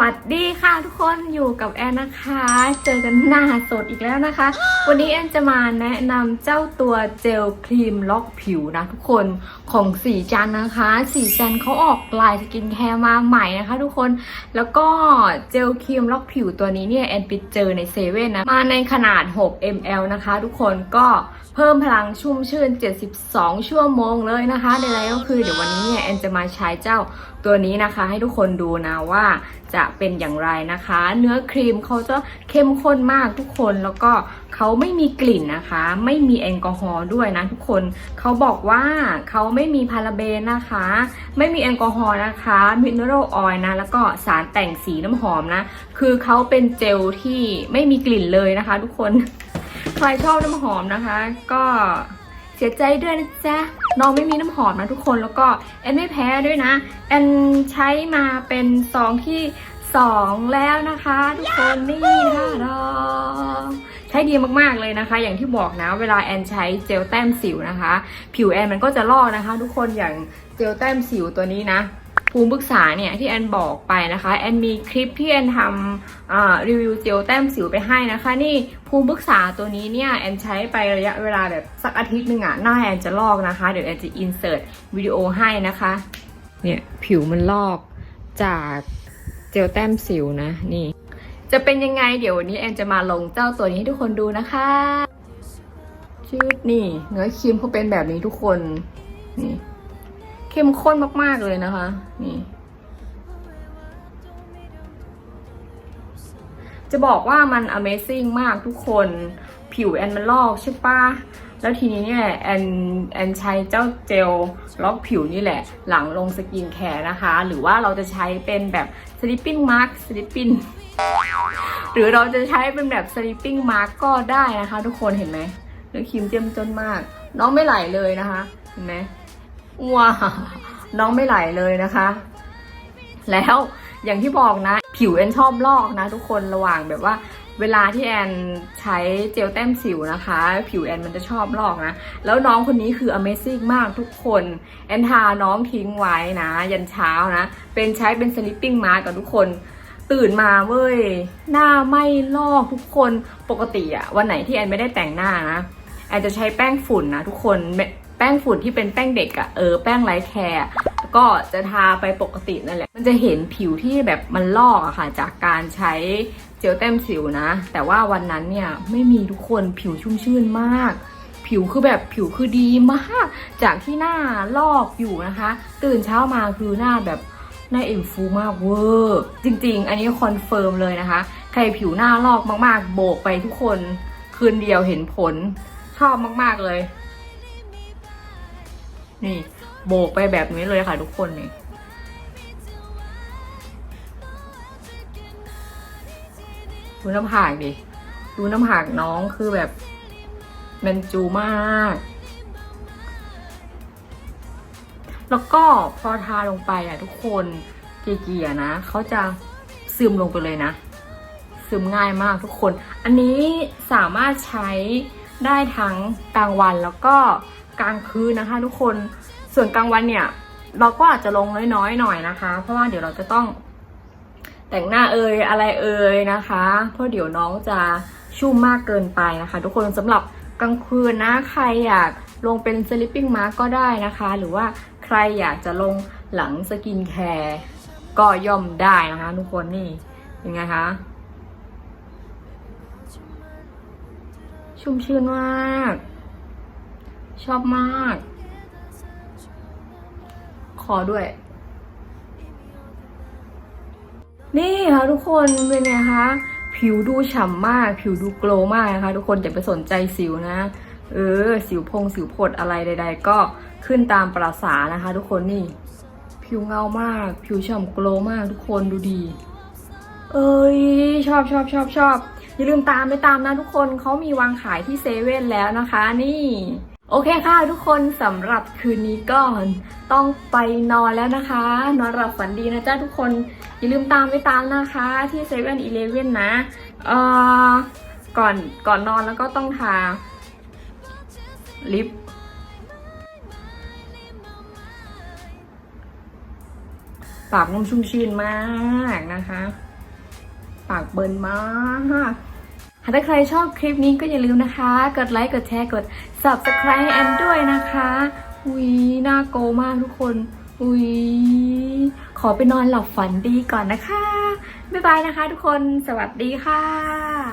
วัสดีค่ะทุกคนอยู่กับแอนนะคะ เจอกันหน้าสดอีกแล้วนะคะ วันนี้แอนจะมาแนะนำเจ้าตัวเจลครีมล็อกผิวนะทุกคนของสีจันนะคะ สีจันเขาออกลายสกินแคร์มาใหม่นะคะ ทุกคนแล้วก็เจลครีมล็อกผิวตัวนี้เนี่ยแอนไปเจอในเซเว่นนะมาในขนาด 6 ml นะคะ ทุกคนก็เพิ่มพลังชุ่มชื่น 72 ชั่วโมงเลยนะคะใดๆก็คือเดี๋ยววันนี้เนี่ยแอนจะมาใช้เจ้า ตัวนี้นะคะให้ทุกคนดูนะว่าจะเป็นอย่างไรนะคะ เนื้อครีมเขาจะเข้มข้นมากทุกคนแล้วก็เขาไม่มีกลิ่นนะคะ ไม่มีแอลกอฮอล์ด้วยนะทุกคนเขาบอกว่าเขาไม่มีพาราเบนนะคะ ไม่มีแอลกอฮอล์นะคะมิเนอรัลออยล์นะแล้วก็สารแต่งสีน้ำหอมนะ คือเขาเป็นเจลที่ไม่มีกลิ่นเลยนะคะ ทุกคนใครชอบน้ำหอมนะคะ ก็ เสียใจด้วยนะจ๊ะน้องไม่มีน้ำหอมนะทุกคนแล้วก็แอนไม่แพ้ด้วยนะ แอนใช้มาเป็นซองที่สองแล้วนะคะ ทุกคนนี่ค่ะดองใช้ดีมากๆเลยนะคะ อย่างที่บอกนะเวลาแอนใช้เจลแต้มสิวนะคะ ผิวแอนมันก็จะลอกนะคะ ทุกคนอย่างเจลแต้มสิวตัวนี้นะ ภูมิปรึกษาเนี่ยที่แอนบอกไปนะคะแอนมีคลิปที่แอนทำรีวิวเจลแต้มสิวไปให้นะคะ นี่ภูมิปรึกษาตัวนี้เนี่ยแอนใช้ไประยะเวลาแบบสักอาทิตย์หนึ่งอะหน้าแอนจะลอกนะคะ เดี๋ยวแอนจะอินเสิร์ตวิดีโอให้นะคะเนี่ยผิวมันลอกจากเจลแต้มสิวนะนี่ จะเป็นยังไงเดี๋ยววันนี้แอนจะมาลงเจ้าตัวนี้ให้ทุกคนดูนะคะชืดนี่เนื้อครีมเขาเป็นแบบนี้ทุกคนนี่ เข้มข้นมาก ๆ เลยนะคะ นี่ จะบอกว่ามัน Amazing มากทุกคน ผิวแอนมันลอกใช่ปะแล้วทีนี้เนี่ยแอนแอนใช้เจ้าเจลล็อกผิวนี่แหละ หลังลงสกินแคร์นะคะ หรือว่าเราจะใช้เป็นแบบ sleeping mask sleeping หรือเราจะใช้เป็นแบบ sleeping mask ก็ได้นะคะ ทุกคนเห็นไหมเนื้อครีมเจ้มจนมาก น้องไม่ไหลเลยนะคะ เห็นไหม ว้าน้องไม่ไหลเลยนะคะ แล้วอย่างที่บอกนะ ผิวแอนชอบลอกนะ ทุกคนระหว่างแบบว่า เวลาที่แอนใช้เจลแต้มสิวนะคะ ผิวแอนมันจะชอบลอกนะ แล้วน้องคนนี้คือ Amazing มากทุกคน แอนทาน้องทิ้งไว้นะ ยันเช้านะ เป็นใช้เป็น sleeping mask กับทุกคนตื่นมาเว้ย หน้าไม่ลอกทุกคนปกติอะวันไหนที่แอนไม่ได้แต่งหน้านะแอนจะใช้แป้งฝุ่นนะทุกคน แป้งฝุ่นที่เป็นแป้งเด็กอะเออแป้งไร้แคร์ก็จะทาไปปกตินั่นแหละ มันจะเห็นผิวที่แบบมันลอกอะค่ะ จากการใช้เจลแต้มสิวนะ แต่ว่าวันนั้นเนี่ยไม่มีทุกคนผิวชุ่มชื่นมาก ผิวคือแบบผิวคือดีมาก จากที่หน้าลอกอยู่นะคะ ตื่นเช้ามาคือหน้าแบบหน้าเอ็มฟูมากเวอร์จริง ๆ อันนี้คอนเฟิร์มเลยนะคะ ใครผิวหน้าลอกมากๆ โบกไปทุกคนคืนเดียวเห็นผลชอบมากๆเลย นี่โบกไปแบบนี้เลยค่ะทุกคนนี่ดูน้ำผากดิ ดูน้ำผากน้องคือแบบแมนจูมาก แล้วก็พอทาลงไปอะทุกคนเกียๆนะเขาจะซึมลงไปเลยนะ ซึมง่ายมากทุกคน อันนี้สามารถใช้ได้ทั้งกลางวันแล้วก็ กลางคืนนะคะ ทุกคนส่วนกลางวันเนี่ย เราก็อาจจะลงน้อยๆหน่อยนะคะ เพราะว่าเดี๋ยวเราจะต้อง แต่งหน้าเอ่ยอะไรเอ่ยนะคะ เพราะเดี๋ยวน้องจะชุ่มมากเกินไปนะคะ ทุกคนสำหรับกลางคืนนะใครอยากลงเป็น sleeping mask ก็ได้นะคะ หรือว่าใครอยากจะลงหลังสกินแคร์ก็ย่อมได้นะคะ ทุกคนนี่ยังไงคะชุ่มชื่นมาก ชอบมาก ขอด้วย นี่ค่ะทุกคนเป็นไงคะ ผิวดูฉ่ำมาก ผิวดูโกลว์มากนะคะ ทุกคนอย่าไปสนใจสิวนะ เออ สิวพงสิวผดอะไรใด ๆ ก็ขึ้นตามประสานะคะ ทุกคนนี่ ผิวเงามาก ผิวฉ่ำโกลว์มาก ทุกคนดูดี เอ้ยชอบชอบชอบชอบอย่าลืมตามไปตามนะทุกคนเขามีวางขายที่เซเว่นแล้วนะคะ นี่ โอเคค่ะทุกคนสำหรับคืนนี้ก่อน ต้องไปนอนแล้วนะคะ นอนหลับฝันดีนะจ๊ะทุกคน อย่าลืมตามไปตามนะคะ ที่เซเว่นอีเลเว่นนะเอ่อก่อนก่อนนอนแล้วก็ต้องทาลิปปากนุ่มชุ่มชื่นมากนะคะ ปากเบิร์นมาากถ้าใครชอบคลิปนี้ก็อย่าลืมนะคะ กดไลค์ กดแชร์ กด subscribe ให้แอนด้วยนะคะอุ้ยน่าโกมากทุกคนอุ้ยขอไปนอนหลับฝันดีก่อนนะคะ บ๊ายบายนะคะทุกคน สวัสดีค่ะ